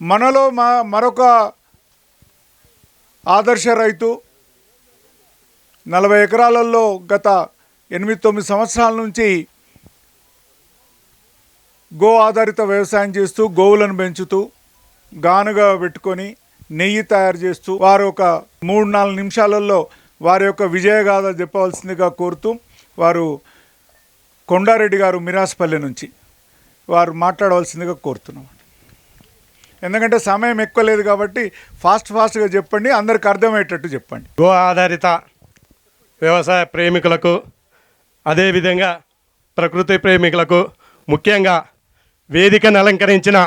మనలో మా మరొక ఆదర్శ రైతు నలభై ఎకరాలలో గత ఎనిమిది తొమ్మిది సంవత్సరాల నుంచి గో ఆధారిత వ్యవసాయం చేస్తూ గోవులను పెంచుతూ గానుగా పెట్టుకొని నెయ్యి తయారు చేస్తూ వారు ఒక మూడు నాలుగు నిమిషాలలో వారి యొక్క విజయగాథ చెప్పవలసిందిగా కోరుతూ వారు కొండారెడ్డి గారు మిరాస్పల్లి నుంచి వారు మాట్లాడవలసిందిగా కోరుతున్నాం. ఎందుకంటే సమయం ఎక్కువ లేదు కాబట్టి ఫాస్ట్ ఫాస్ట్గా చెప్పండి అందరికి అర్థమయ్యేటట్టు చెప్పండి. గో ఆధారిత వ్యవసాయ ప్రేమికులకు అదేవిధంగా ప్రకృతి ప్రేమికులకు ముఖ్యంగా వేదికను అలంకరించిన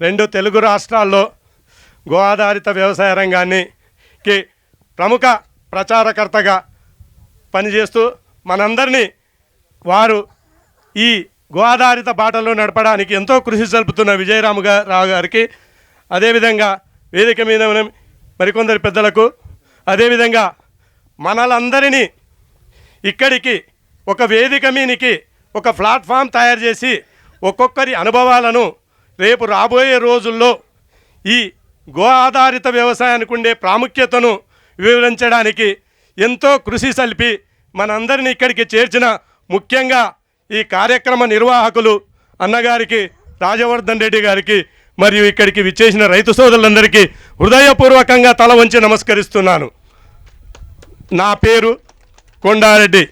రెండు తెలుగు రాష్ట్రాల్లో గో ఆధారిత వ్యవసాయ రంగాన్నికి ప్రముఖ ప్రచారకర్తగా పనిచేస్తూ మనందరినీ వారు ఈ గో ఆధారిత బాటలో నడపడానికి ఎంతో కృషి జరుపుతున్న విజయరాము రావు గారికి అదేవిధంగా వేదిక మీద ఉన్న మరికొందరి పెద్దలకు అదేవిధంగా మనలందరినీ ఇక్కడికి ఒక వేదిక మీనికి ఒక ప్లాట్ఫామ్ తయారు చేసి ఒక్కొక్కరి అనుభవాలను రేపు రాబోయే రోజుల్లో ఈ గో ఆధారిత వ్యవసాయానికి ఉండే ప్రాముఖ్యతను వివరించడానికి ఎంతో కృషి సల్పి మనందరినీ ఇక్కడికి చేర్చిన ముఖ్యంగా ఈ కార్యక్రమ నిర్వాహకులు అన్నగారికి రాజవర్ధన్ రెడ్డి గారికి మరియు ఇక్కడికి విచ్చేసిన రైతు సోదరులందరికీ హృదయపూర్వకంగా తల వంచి నమస్కరిస్తున్నాను. నా పేరు కొండారెడ్డి.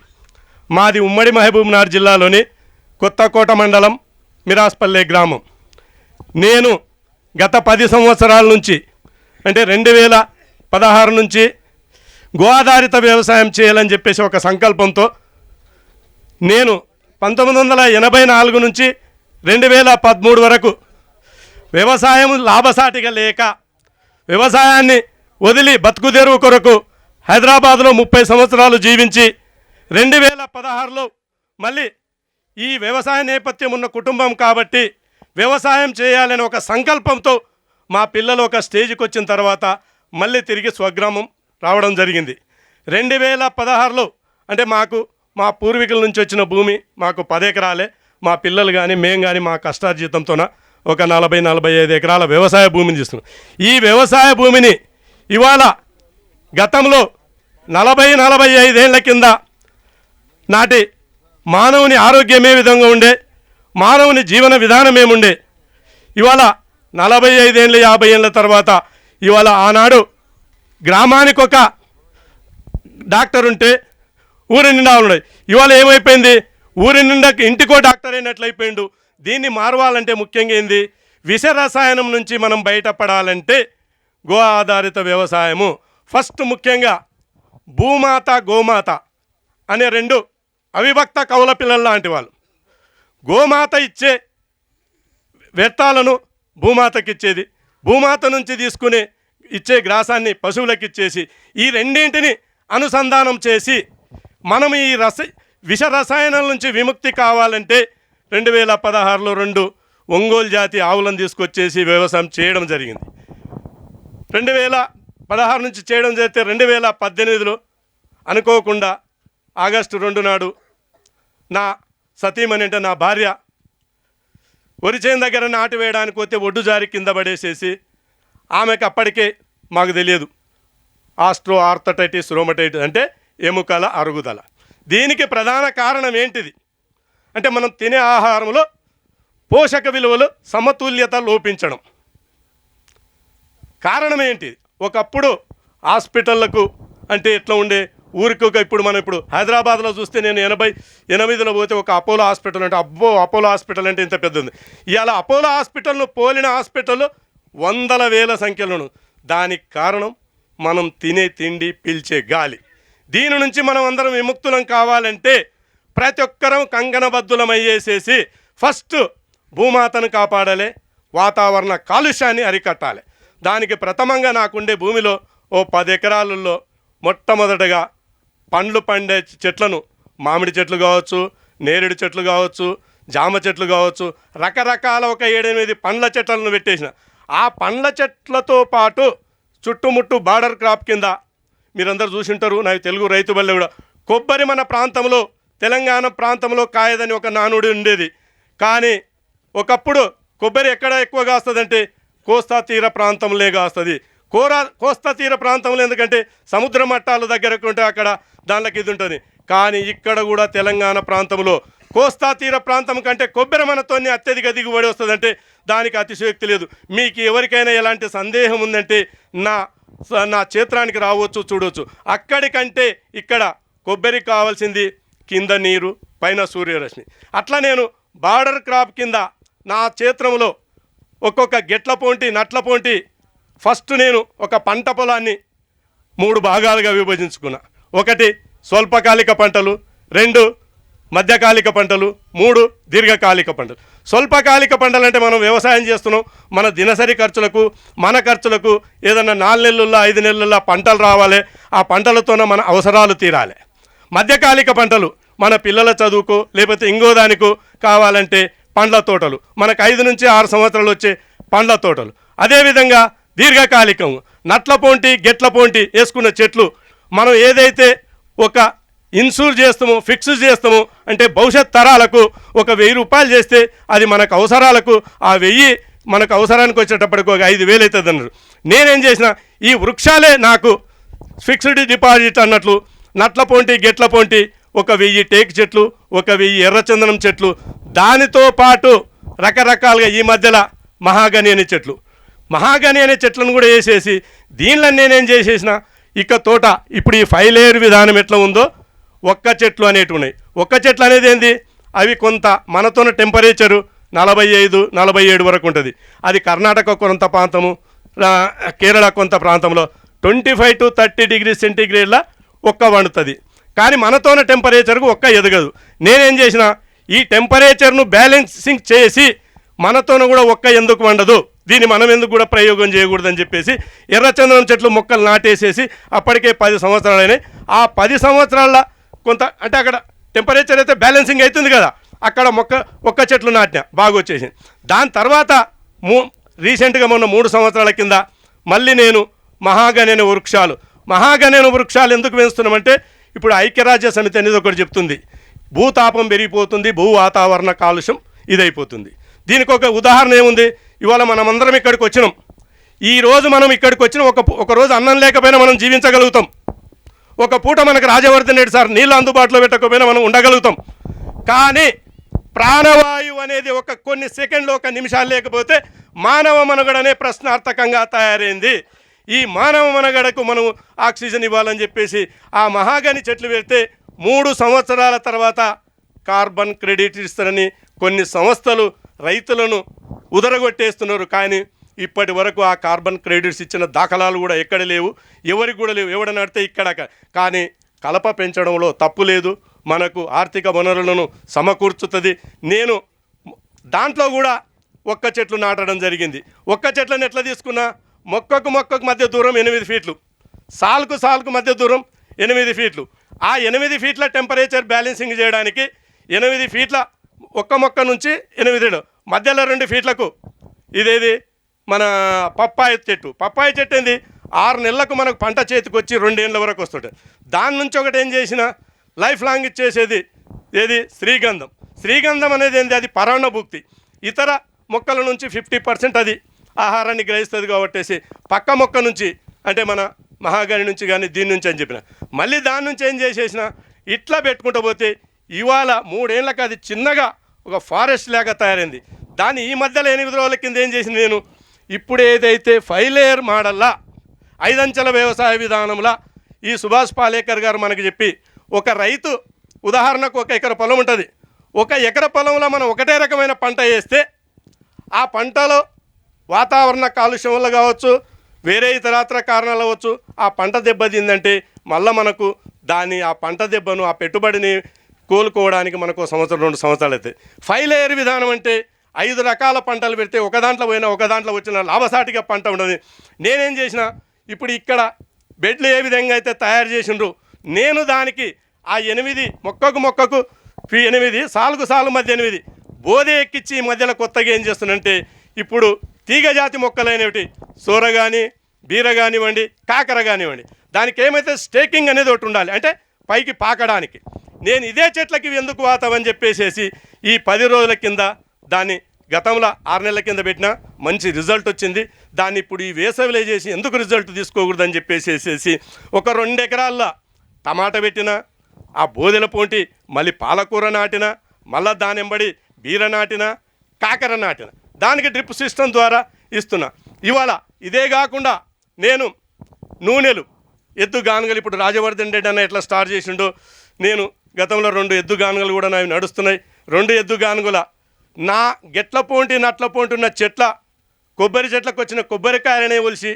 మాది ఉమ్మడి మహబూబ్నగర్ జిల్లాలోని కొత్తకోట మండలం మిరాస్పల్లె గ్రామం. నేను గత పది సంవత్సరాల నుంచి అంటే రెండు వేల పదహారు నుంచి గో ఆధారిత వ్యవసాయం చేయాలని చెప్పేసి ఒక సంకల్పంతో నేను పంతొమ్మిది వందల ఎనభై నాలుగు నుంచి రెండు వేల పదమూడు వరకు వ్యవసాయం లాభసాటిగా లేక వ్యవసాయాన్ని వదిలి బతుకు తెరువు కొరకు హైదరాబాద్లో ముప్పై సంవత్సరాలు జీవించి రెండు వేల పదహారులో మళ్ళీ ఈ వ్యవసాయ నేపథ్యం ఉన్న కుటుంబం కాబట్టి వ్యవసాయం చేయాలని ఒక సంకల్పంతో మా పిల్లలు ఒక స్టేజ్కి వచ్చిన తర్వాత మళ్ళీ తిరిగి స్వగ్రామం రావడం జరిగింది. రెండు వేల పదహారులో అంటే మాకు మా పూర్వీకుల నుంచి వచ్చిన భూమి మాకు పది ఎకరాలే మా పిల్లలు కానీ మేము కానీ మా కష్టార్జితంతోన ఒక నలభై నలభై ఐదు ఎకరాల వ్యవసాయ భూమిని చేస్తున్నాం ఈ వ్యవసాయ భూమిని ఇవాళ గతంలో నలభై నలభై ఐదేళ్ళ కింద నాటి మానవుని ఆరోగ్యం ఏ విధంగా ఉండే మానవుని జీవన విధానం ఏముండే ఇవాళ నలభై ఐదేళ్ళ యాభై ఏళ్ళ తర్వాత ఇవాళ ఆనాడు గ్రామానికి ఒక డాక్టర్ ఉంటే ఊరి నిండా ఉన్నాయి ఇవాళ ఏమైపోయింది? ఊరి నిండా ఇంటికో డాక్టర్ అయినట్లయిపోయిండు. దీన్ని మారవాలంటే ముఖ్యంగా ఏంది? విష రసాయనం నుంచి మనం బయటపడాలంటే గో ఆధారిత వ్యవసాయము. ఫస్ట్ ముఖ్యంగా భూమాత గోమాత అనే రెండు అవిభక్త కవుల పిల్లలు లాంటి వాళ్ళు. గోమాత ఇచ్చే వ్యర్థాలను భూమాతకి ఇచ్చేది. భూమాత నుంచి తీసుకునే ఇచ్చే గ్రాసాన్ని పశువులకు ఇచ్చేసి ఈ రెండింటిని అనుసంధానం చేసి మనం ఈ రస విష రసాయనాల నుంచి విముక్తి కావాలంటే రెండు వేల పదహారులో రెండు ఒంగోలు జాతి ఆవులను తీసుకొచ్చేసి వ్యవసాయం చేయడం జరిగింది. రెండు వేల పదహారు నుంచి చేయడం జరిగితే రెండు వేల పద్దెనిమిదిలో అనుకోకుండా ఆగస్టు రెండు నాడు నా సతీమణి అంటే నా భార్య వరి చేను దగ్గర నాటు వేయడానికి పోతే ఒడ్డు జారి కింద పడేసేసి ఆమెకు అప్పటికే మాకు తెలియదు. ఆస్ట్రో ఆర్థటైటిస్ రోమటైటిస్ అంటే ఎముకల అరుగుదల. దీనికి ప్రధాన కారణం ఏంటిది? అంటే మనం తినే ఆహారంలో పోషక విలువలు సమతుల్యత లోపించడం. కారణం ఏంటి? ఒకప్పుడు హాస్పిటళ్ళకు అంటే ఎట్లా ఉండే ఊరికి ఒక ఇప్పుడు మనం ఇప్పుడు హైదరాబాద్లో చూస్తే నేను ఎనభై ఎనిమిదిలో పోతే ఒక అపోలో హాస్పిటల్ అంటే అబ్బో అపోలో హాస్పిటల్ అంటే ఇంత పెద్దది. ఇవాళ అపోలో హాస్పిటల్ను పోలిన హాస్పిటల్ వందల వేల సంఖ్యలోను. దానికి కారణం మనం తినే తిండి పీల్చే గాలి. దీని నుంచి మనం అందరం విముక్తులం కావాలంటే ప్రతి ఒక్కరం కంగనబద్ధులమయ్యేసేసి అయ్యేసేసి ఫస్ట్ భూమాతను కాపాడాలి వాతావరణ కాలుష్యాన్ని అరికట్టాలి. దానికి ప్రథమంగా నాకుండే భూమిలో ఓ పది ఎకరాలలో మొట్టమొదటగా పండ్లు పండే చెట్లను మామిడి చెట్లు కావచ్చు నేరేడు చెట్లు కావచ్చు జామ చెట్లు కావచ్చు రకరకాల ఒక ఏడెనిమిది పండ్ల చెట్లను పెట్టేసిన. ఆ పండ్ల చెట్లతో పాటు చుట్టుముట్టు బార్డర్ క్రాప్ కింద మీరందరూ చూసింటారు నాకు తెలుగు రైతు బల్లె కూడా. కొబ్బరి మన ప్రాంతంలో తెలంగాణ ప్రాంతంలో కాయదని ఒక నానుడి ఉండేది. కానీ ఒకప్పుడు కొబ్బరి ఎక్కడ ఎక్కువగా వస్తుందంటే కోస్తా తీర ప్రాంతంలో కాస్తుంది. కోరా కోస్తా తీర ప్రాంతంలో ఎందుకంటే సముద్ర మట్టాల దగ్గర ఉంటే అక్కడ దానిలోకి ఇది ఉంటుంది. కానీ ఇక్కడ కూడా తెలంగాణ ప్రాంతంలో కోస్తా తీర ప్రాంతం కంటే కొబ్బరి మనతోనే అత్యధిక దిగుబడి వస్తుందంటే దానికి అతిశయోక్తి లేదు. మీకు ఎవరికైనా ఎలాంటి సందేహం ఉందంటే నా నా క్షేత్రానికి రావచ్చు చూడవచ్చు అక్కడికంటే ఇక్కడ కొబ్బరి కావాల్సింది కింద నీరు పైన సూర్యరశ్మి. అట్లా నేను బార్డర్ క్రాప్ కింద నా క్షేత్రంలో ఒక్కొక్క గెట్ల పోంటి నట్ల పోంటి ఫస్ట్ నేను ఒక పంట పొలాన్ని మూడు భాగాలుగా విభజించుకున్నా. ఒకటి స్వల్పకాలిక పంటలు రెండు మధ్యకాలిక పంటలు మూడు దీర్ఘకాలిక పంటలు. స్వల్పకాలిక పంటలంటే మనం వ్యవసాయం చేస్తున్నాం. మన దినసరి ఖర్చులకు మన ఖర్చులకు ఏదన్నా నాలుగు నెలల్లో ఐదు నెలల్లో పంటలు రావాలి. ఆ పంటలతోనే మన అవసరాలు తీరాలి. మధ్యకాలిక పంటలు మన పిల్లల చదువుకు లేకపోతే ఇంకో దానికో కావాలంటే పండ్ల తోటలు. మనకు ఐదు నుంచి ఆరు సంవత్సరాలు వచ్చే పండ్ల తోటలు. అదేవిధంగా దీర్ఘకాలికం. నట్ల పోంటి గెట్ల పోంటి వేసుకున్న చెట్లు మనం ఏదైతే ఒక ఇన్సూర్ చేస్తాము ఫిక్స్ చేస్తాము అంటే భవిష్యత్ తరాలకు ఒక వెయ్యి రూపాయలు చేస్తే అది మనకు అవసరాలకు ఆ వెయ్యి మనకు అవసరానికి వచ్చేటప్పటికి ఒక ఐదు వేలు అవుతుంది అన్నారు. నేనేం చేసిన ఈ వృక్షాలే నాకు ఫిక్స్డ్ డిపాజిట్ అన్నట్లు నట్ల పొంటి గెట్ల పొంటి ఒక వెయ్యి టేక్ చెట్లు ఒక వెయ్యి ఎర్రచందనం చెట్లు దానితో పాటు రకరకాలుగా ఈ మధ్యలో మహాగని అనే చెట్లు. మహాగని అనే చెట్లను కూడా వేసేసి దీనిలో నేనేం చేసేసిన ఇక తోట ఇప్పుడు ఈ ఫైవ్ లేయర్ విధానం ఎట్లా ఉందో ఒక్క చెట్లు అనేటివి ఉన్నాయి. ఒక్క చెట్లు అనేది ఏంది? అవి కొంత మనతోన టెంపరేచరు నలభై ఐదు నలభై ఏడు వరకు ఉంటుంది. అది కర్ణాటక కొంత ప్రాంతము కేరళ కొంత ప్రాంతంలో twenty five to thirty degree సెంటీగ్రేడ్ల ఒక్క వండుతుంది. కానీ మనతోన టెంపరేచర్కు ఒక్క ఎదగదు. నేనేం చేసిన ఈ టెంపరేచర్ను బ్యాలెన్సింగ్ చేసి మనతోన కూడా ఒక్క ఎందుకు వండదు? దీన్ని మనం ఎందుకు కూడా ప్రయోగం చేయకూడదని చెప్పేసి ఎర్రచందనం చెట్లు మొక్కలు నాటేసేసి అప్పటికే పది సంవత్సరాలైనాయి ఆ పది సంవత్సరాల కొంత అంటే అక్కడ టెంపరేచర్ అయితే బ్యాలెన్సింగ్ అవుతుంది కదా. అక్కడ మొక్క ఒక్క చెట్లు నాటిన బాగా వచ్చేసింది. దాని తర్వాత మూ రీసెంట్గా మొన్న మూడు సంవత్సరాల కింద మళ్ళీ నేను మహాగణన వృక్షాలు. మహాగణన వృక్షాలు ఎందుకు పెంచుతున్నామంటే ఇప్పుడు ఐక్యరాజ్య సమితి అనేది ఒకటి చెప్తుంది. భూతాపం పెరిగిపోతుంది భూ వాతావరణ కాలుష్యం ఇదైపోతుంది. దీనికి ఒక ఉదాహరణ ఏముంది? ఇవాళ మనమందరం ఇక్కడికి వచ్చినాం. ఈరోజు మనం ఇక్కడికి వచ్చిన ఒక ఒక రోజు అన్నం లేకపోయినా మనం జీవించగలుగుతాం. ఒక పూట మనకు రాజవర్ధన్ రెడ్డి సార్ నీళ్ళు అందుబాటులో పెట్టకపోయినా మనం ఉండగలుగుతాం. కానీ ప్రాణవాయువు అనేది ఒక కొన్ని సెకండ్లు ఒక నిమిషాలు లేకపోతే మానవ మనుగడనే ప్రశ్నార్థకంగా తయారైంది. ఈ మానవ మనుగడకు మనం ఆక్సిజన్ ఇవ్వాలని చెప్పేసి ఆ మహాగని చెట్లు పెడితే మూడు సంవత్సరాల తర్వాత కార్బన్ క్రెడిట్ ఇస్తారని కొన్ని సంస్థలు రైతులను ఉదరగొట్టేస్తున్నారు. కానీ ఇప్పటి వరకు ఆ కార్బన్ క్రెడిట్స్ ఇచ్చిన దాఖలాలు కూడా ఎక్కడ లేవు ఎవరికి కూడా లేవు. ఎవడ నడితే ఇక్కడ కానీ కలప పెంచడంలో తప్పు లేదు. మనకు ఆర్థిక వనరులను సమకూర్చుతుంది. నేను దాంట్లో కూడా ఒక్క చెట్లు నాటడం జరిగింది. ఒక్క చెట్లను ఎట్లా తీసుకున్నా? మొక్కకు మొక్కకు మధ్య దూరం ఎనిమిది ఫీట్లు. సాల్కు సాల్కు మధ్య దూరం ఎనిమిది ఫీట్లు. ఆ ఎనిమిది ఫీట్ల టెంపరేచర్ బ్యాలెన్సింగ్ చేయడానికి ఎనిమిది ఫీట్ల ఒక్క మొక్క నుంచి ఎనిమిది మధ్యలో రెండు ఫీట్లకు. ఇదేది? మన పప్పాయ చెట్టు. పప్పాయ చెట్టు ఏంది? ఆరు నెలలకు మనకు పంట చేతికి వచ్చి రెండేళ్ళ వరకు వస్తుంటుంది దాని నుంచి ఒకటి ఏం చేసిన? లైఫ్ లాంగ్ ఇచ్చేసేది ఏది? శ్రీగంధం. శ్రీగంధం అనేది ఏంది? అది పరాణభుక్తి ఇతర మొక్కల నుంచి ఫిఫ్టీ పర్సెంట్ అది ఆహారాన్ని గ్రహిస్తుంది కాబట్టేసి పక్క మొక్క నుంచి అంటే మన మహాగని నుంచి కానీ దీని నుంచి అని చెప్పిన. మళ్ళీ దాని నుంచి ఏం చేసేసిన? ఇట్లా పెట్టుకుంటూ పోతే ఇవాళ మూడేళ్ళకి అది చిన్నగా ఒక ఫారెస్ట్ లాగా తయారైంది. దాన్ని ఈ మధ్యలో ఎనిమిది రోజుల కింద ఏం చేసింది నేను? ఇప్పుడు ఏదైతే ఫైలేయర్ మోడల్లా ఐదంచెల వ్యవసాయ విధానంలా ఈ సుభాష్ పాలేకర్ గారు మనకు చెప్పి ఒక రైతు ఉదాహరణకు ఒక ఎకర పొలం ఉంటుంది. ఒక ఎకర పొలంలో మనం ఒకటే రకమైన పంట వేస్తే ఆ పంటలో వాతావరణ కాలుష్యం వల్ల కావచ్చు వేరే ఇతరాత్ర కారణాలు అవ్వచ్చు ఆ పంట దెబ్బతిందంటే మళ్ళీ మనకు దాని ఆ పంట దెబ్బను ఆ పెట్టుబడిని కోలుకోవడానికి మనకు ఒక సంవత్సరం రెండు సంవత్సరాలు అవుతాయి. ఫైల్ లేయర్ విధానం అంటే ఐదు రకాల పంటలు పెడితే ఒక దాంట్లో పోయినా ఒక దాంట్లో వచ్చిన లాభసాటిగా పంట ఉండదు. నేనేం చేసిన? ఇప్పుడు ఇక్కడ బెడ్లు ఏ విధంగా అయితే తయారు చేసిండ్రు నేను దానికి ఆ ఎనిమిది మొక్కకు మొక్కకు ఫీ- ఎనిమిది సాలుకు సాలు మధ్య ఎనిమిది బోధే ఎక్కిచ్చి ఈ మధ్యలో కొత్తగా ఏం చేస్తున్నంటే ఇప్పుడు తీగ జాతి మొక్కలైనవి సూర కానీ బీర కానివ్వండి కాకర కానివ్వండి దానికి ఏమైతే స్టేకింగ్ అనేది ఒకటి ఉండాలి. అంటే పైకి పాకడానికి. నేను ఇదే చెట్లకి ఎందుకు వాతావని చెప్పేసేసి ఈ పది రోజుల కింద దాన్ని గతంలో ఆరు నెలల కింద పెట్టిన మంచి రిజల్ట్ వచ్చింది. దాన్ని ఇప్పుడు ఈ వేసవిలో చేసి ఎందుకు రిజల్ట్ తీసుకోకూడదని చెప్పేసేసేసి ఒక రెండు ఎకరాల్లో టమాటా పెట్టిన ఆ బోదెల పోంటి మళ్ళీ పాలకూర నాటిన మళ్ళా దానెంబడి బీర నాటిన కాకర నాటిన. దానికి డ్రిప్ సిస్టమ్ ద్వారా ఇస్తున్నా. ఇవాళ ఇదే కాకుండా నేను నూనెలు ఎద్దు గానుగలు ఇప్పుడు రాజవర్ధన్ రెడ్డి అన్న ఎట్లా స్టార్ట్ చేసిండో నేను గతంలో రెండు ఎద్దు గానుగలు కూడా నావి నడుస్తున్నాయి. రెండు ఎద్దు గానుగుల నా గెట్ల పోంటి నట్ల పోంటున్న చెట్ల కొబ్బరి చెట్లకు వచ్చిన కొబ్బరికాయలనే ఒలిసి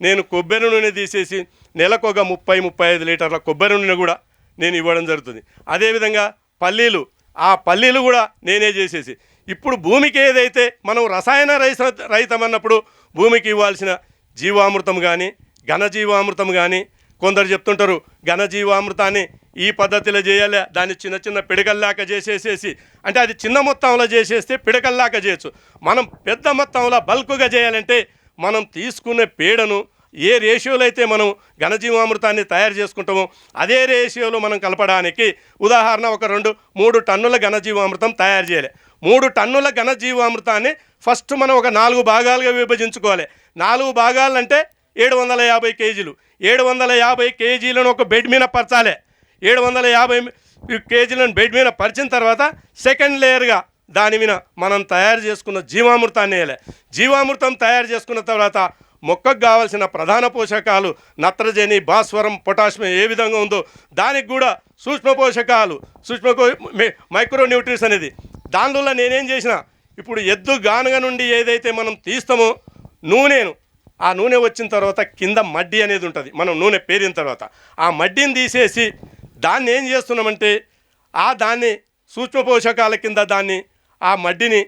నేను కొబ్బరి నూనె తీసేసి నెలకు ఒక ముప్పై ముప్పై ఐదు లీటర్ల కొబ్బరి నూనె కూడా నేను ఇవ్వడం జరుగుతుంది. అదేవిధంగా పల్లీలు ఆ పల్లీలు కూడా నేనే చేసేసి. ఇప్పుడు భూమికి ఏదైతే మనం రసాయన రైత రైతం అన్నప్పుడు భూమికి ఇవ్వాల్సిన జీవామృతం కానీ ఘనజీవామృతం కానీ కొందరు చెప్తుంటారు ఘనజీవామృతాన్ని ఈ పద్ధతిలో చేయాలి దాన్ని చిన్న చిన్న పిడకల్లాక చేసేసేసి. అంటే అది చిన్న మొత్తంలో చేసేస్తే పిడకల్లాక చేయొచ్చు. మనం పెద్ద మొత్తంలో బల్క్గా చేయాలంటే మనం తీసుకునే పేడను ఏ రేషియోలో అయితే మనం ఘనజీవామృతాన్ని తయారు చేసుకుంటామో అదే రేషియోలో మనం కలపడానికి ఉదాహరణ ఒక రెండు మూడు టన్నుల ఘనజీవామృతం తయారు చేయాలి. మూడు టన్నుల ఘనజీవామృతాన్ని ఫస్ట్ మనం ఒక నాలుగు భాగాలుగా విభజించుకోవాలి. నాలుగు భాగాలంటే ఏడు వందల యాభై కేజీలు. ఏడు వందల యాభై కేజీలను ఒక బెడ్ మీద పరచాలి. ఏడు వందల యాభై కేజీలను బెడ్ మీద పరిచిన తర్వాత సెకండ్ లేయర్గా దాని మీద మనం తయారు చేసుకున్న జీవామృతాన్ని వేయాలి. జీవామృతం తయారు చేసుకున్న తర్వాత మొక్కకు కావాల్సిన ప్రధాన పోషకాలు నత్రజని భాస్వరం పొటాషియం ఏ విధంగా ఉందో దానికి కూడా సూక్ష్మ పోషకాలు సూక్ష్మ మైక్రో న్యూట్రిస్ అనేది. దానివల్ల నేనేం చేసిన ఇప్పుడు ఎద్దు గానుగ నుండి ఏదైతే మనం తీస్తామో నూనెను ఆ నూనె వచ్చిన తర్వాత కింద మడ్డి అనేది ఉంటుంది. మనం నూనె పేరిన తర్వాత. ఆ మడ్డిని తీసేసి దాన్ని ఏం చేస్తున్నామంటే ఆ దాన్ని సూక్ష్మ పోషకాల కింద దాన్ని ఆ మడ్డిని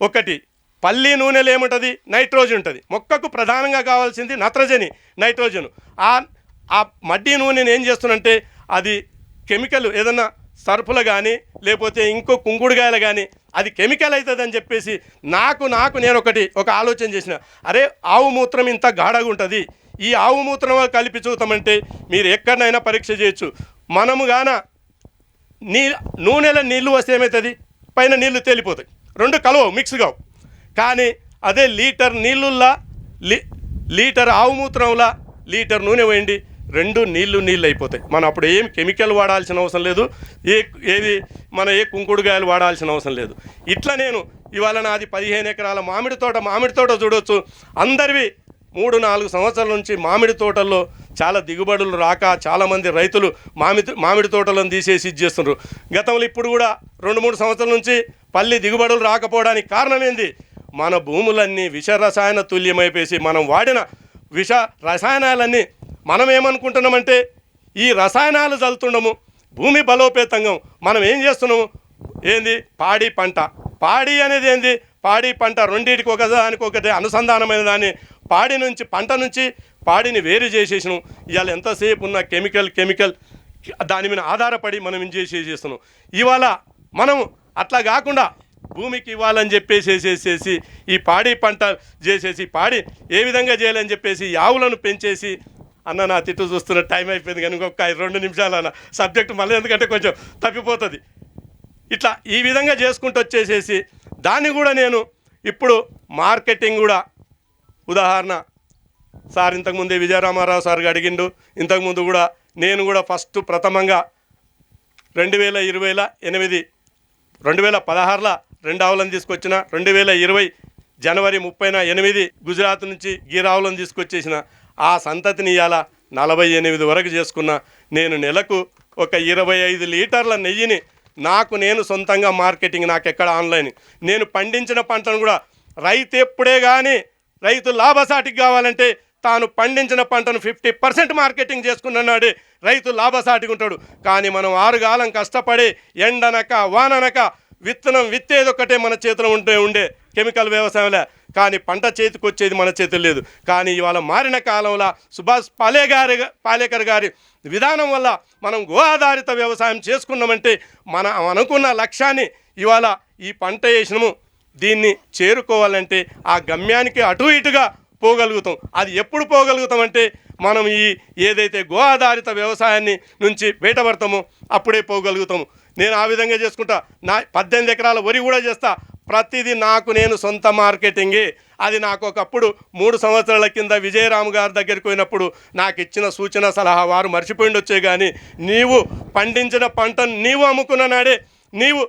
ఒకటి పల్లి నూనెలో ఏముంటుంది? నైట్రోజన్ ఉంటుంది. మొక్కకు ప్రధానంగా కావాల్సింది నత్రజని నైట్రోజన్. ఆ ఆ మడ్డి నూనెని ఏం చేస్తున్నంటే అది కెమికల్ ఏదన్నా సరుపులు కానీ లేకపోతే ఇంకో కుంకుడుగాయలు కానీ అది కెమికల్ అవుతుందని చెప్పేసి నాకు నాకు నేను ఒకటి ఒక ఆలోచన చేసిన. అరే ఆవు మూత్రం ఇంత గాఢగా ఉంటుంది. ఈ ఆవు మూత్రం కలిపి చూద్దామంటే మీరు ఎక్కడనైనా పరీక్ష చేయొచ్చు. మనము గాన నీ నూనెల నీళ్ళు వస్తే ఏమవుతుంది పైన నీళ్ళు తేలిపోతాయి. రెండు కలవవు మిక్స్ కావు కానీ అదే లీటర్ నీళ్ళుల్లా లీ లీటర్ ఆవు మూత్రంలా లీటర్ నూనె వేయండి రెండు నీళ్ళు నీళ్ళు అయిపోతాయి మనం అప్పుడు ఏం కెమికల్ వాడాల్సిన అవసరం లేదు. ఏ ఏది మన ఏ కుంకుడుగాయలు వాడాల్సిన అవసరం లేదు. ఇట్లా నేను ఇవాళ నాది పదిహేను ఎకరాల మామిడి తోట మామిడి తోట చూడొచ్చు. అందరివి మూడు నాలుగు సంవత్సరాల నుంచి మామిడి తోటల్లో చాలా దిగుబడులు రాక చాలామంది రైతులు మామిడి మామిడి తోటలను తీసేసి ఇది చేస్తున్నారు గతంలో ఇప్పుడు కూడా రెండు మూడు సంవత్సరాల నుంచి పల్లి దిగుబడులు రాకపోవడానికి కారణం ఏంది? మన భూములన్నీ విష రసాయన తుల్యమైపోసి మనం వాడిన విష రసాయనాలన్నీ మనం ఏమనుకుంటున్నామంటే ఈ రసాయనాలు చల్లుతుండము భూమి బలోపేతంగా మనం ఏం చేస్తున్నాము? ఏంది? పాడి పంట. పాడి అనేది ఏంది? పాడి పంట రెండింటికి ఒకదానికి ఒకటి అనుసంధానమైన దాన్ని పాడి నుంచి పంట నుంచి పాడిని వేరు చేసేసినాం. ఇవాళ ఎంతసేపు ఉన్న కెమికల్ కెమికల్ దాని మీద ఆధారపడి మనం ఏం చేసేసేస్తున్నాం ఇవాళ మనం అట్లా కాకుండా భూమికి ఇవ్వాలని చెప్పేసేసేసి ఈ పాడి పంట చేసేసి పాడి ఏ విధంగా చేయాలని చెప్పేసి ఆవులను పెంచేసి అన్న నా తిట్టు చూస్తున్న టైం అయిపోయింది కానీ ఇంకొక రెండు నిమిషాలు అన్న. సబ్జెక్ట్ మళ్ళీ ఎందుకంటే కొంచెం తప్పిపోతుంది. ఇట్లా ఈ విధంగా చేసుకుంటూ వచ్చేసేసి దాన్ని కూడా నేను ఇప్పుడు మార్కెటింగ్ కూడా ఉదాహరణ. సార్ ఇంతకుముందే విజయరామారావు సార్ అడిగిండు. ఇంతకుముందు కూడా నేను కూడా ఫస్ట్ ప్రథమంగా రెండు వేల ఇరవైల ఎనిమిది రెండు వేల పదహారులో రెండు ఆవులను తీసుకొచ్చిన రెండు వేల ఇరవై జనవరి ముప్పైన ఎనిమిది గుజరాత్ నుంచి గీరావులను తీసుకొచ్చేసిన ఆ సంతతిని ఇవాళ నలభై ఎనిమిది వరకు చేసుకున్న నేను నెలకు ఒక ఇరవై ఐదు లీటర్ల నెయ్యిని నాకు నేను సొంతంగా మార్కెటింగ్ నాకు ఎక్కడ ఆన్లైన్. నేను పండించిన పంటను కూడా రైతు ఎప్పుడే కానీ రైతు లాభసాటికి కావాలంటే తాను పండించిన పంటను ఫిఫ్టీ పర్సెంట్ మార్కెటింగ్ చేసుకున్ననాడే రైతు లాభసాటిగా ఉంటాడు. కానీ మనం ఆరుగాలం కష్టపడి ఎండనక వాననక విత్తనం విత్తేది ఒక్కటే మన చేతిలో ఉంటే ఉండే కెమికల్ వ్యవసాయంలో. కానీ పంట చేతికి వచ్చేది మన చేతులు లేదు. కానీ ఇవాళ మారిన కాలంలో సుభాష్ పాలే గారి పాలేకర్ గారి విధానం వల్ల మనం గో ఆధారిత వ్యవసాయం చేసుకున్నామంటే మన అనుకున్న లక్ష్యాన్ని ఇవాళ ఈ పంట వేసినము దీన్ని చేరుకోవాలంటే ఆ గమ్యానికి అటు ఇటుగా పోగలుగుతాం. అది ఎప్పుడు పోగలుగుతాం అంటే మనం ఈ ఏదైతే గో ఆధారిత వ్యవసాయాన్ని నుంచి బయటపడతామో అప్పుడే పోగలుగుతాము. నేను ఆ విధంగా చేసుకుంటా. నా పద్దెనిమిది ఎకరాల వరి కూడా చేస్తా. ప్రతిదీ నాకు నేను సొంత మార్కెటింగే. అది నాకు ఒకప్పుడు మూడు సంవత్సరాల కింద విజయరాము గారి దగ్గరికి పోయినప్పుడు నాకు ఇచ్చిన సూచన సలహా వారు మర్చిపోయిండి వచ్చే కానీ నీవు పండించిన పంటను నీవు అమ్ముకున్న నాడే నీవు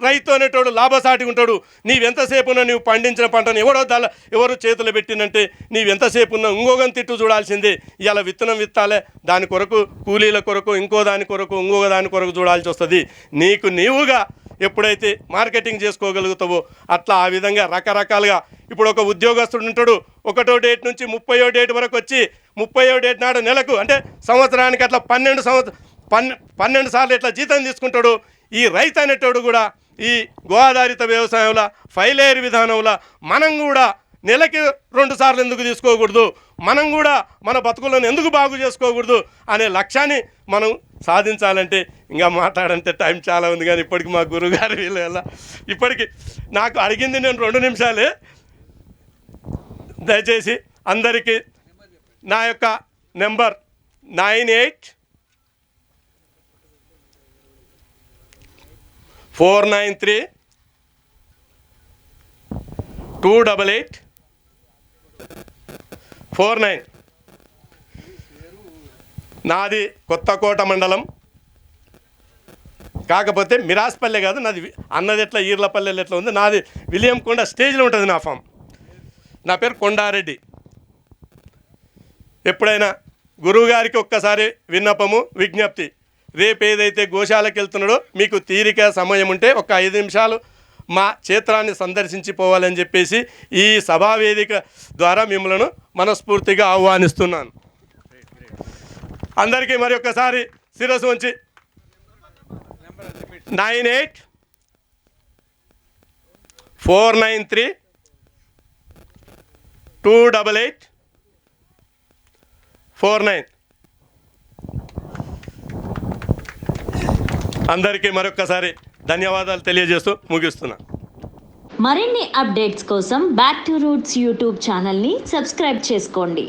రైతు అనేటోడు లాభసాటి ఉంటాడు. నీవెంతసేపు ఉన్నా నీవు పండించిన పంటను ఎవడో దళ ఎవరు చేతులు పెట్టినంటే నీవెంతసేపు ఉన్నా ఇంకొకని తిట్టు చూడాల్సిందే. ఇలా విత్తనం విత్తాలే దాని కొరకు కూలీల కొరకు ఇంకో దాని కొరకు ఇంకొక దాని కొరకు చూడాల్సి వస్తుంది నీకు నీవుగా ఎప్పుడైతే మార్కెటింగ్ చేసుకోగలుగుతావో అట్లా ఆ విధంగా రకరకాలుగా ఇప్పుడు ఒక ఉద్యోగస్తుడు ఉంటాడు ఒకటో డేట్ నుంచి ముప్పయో డేట్ వరకు వచ్చి ముప్పయో డేట్ నాడు నెలకు అంటే సంవత్సరానికి అట్లా పన్నెండు సంవత్సరం పన్నె పన్నెండు సార్లు ఇట్లా జీతం తీసుకుంటాడు. ఈ రైతు అనేటోడు కూడా ఈ గోఆధారిత వ్యవసాయంలో ఫైలేరు విధానంలో మనం కూడా నెలకి రెండు సార్లు ఎందుకు తీసుకోకూడదు? మనం కూడా మన బతుకులను ఎందుకు బాగు చేసుకోకూడదు? అనే లక్ష్యాన్ని మనం సాధించాలంటే ఇంకా మాట్లాడంటే టైం చాలా ఉంది కానీ ఇప్పటికి మా గురువుగారు వీళ్ళ వల్ల ఇప్పటికి నాకు అడిగింది నేను రెండు నిమిషాలే. దయచేసి అందరికీ నా యొక్క number nine eight four nine three two double eight four nine. నాది కొత్తకోట మండలం. కాకపోతే మిరాస్పల్లె కాదు నాది అన్నది ఎట్లా ఈర్లపల్లెలు ఎట్లా ఉంది నాది విలియం కొండ స్టేజ్లో ఉంటుంది నా ఫామ్. నా పేరు కొండారెడ్డి. ఎప్పుడైనా గురువుగారికి ఒక్కసారి విన్నపము విజ్ఞప్తి. రేపు ఏదైతే గోశాలకు వెళ్తున్నాడో మీకు తీరిక సమయం ఉంటే ఒక ఐదు నిమిషాలు మా క్షేత్రాన్ని సందర్శించి పోవాలని చెప్పేసి ఈ సభా వేదిక ద్వారా మిమ్మలను మనస్ఫూర్తిగా ఆహ్వానిస్తున్నాను. అందరికీ మరి ఒక్కసారి శిరస్సు ఉంచి nine eight four nine three two double eight four nine. అందరికీ మరొక్కసారి ధన్యవాదాలు తెలియజేస్తూ ముగిస్తున్నా. మరిన్ని అప్డేట్స్ కోసం బ్యాక్ టు రూట్స్ యూట్యూబ్ ఛానల్ని సబ్స్క్రైబ్ చేసుకోండి.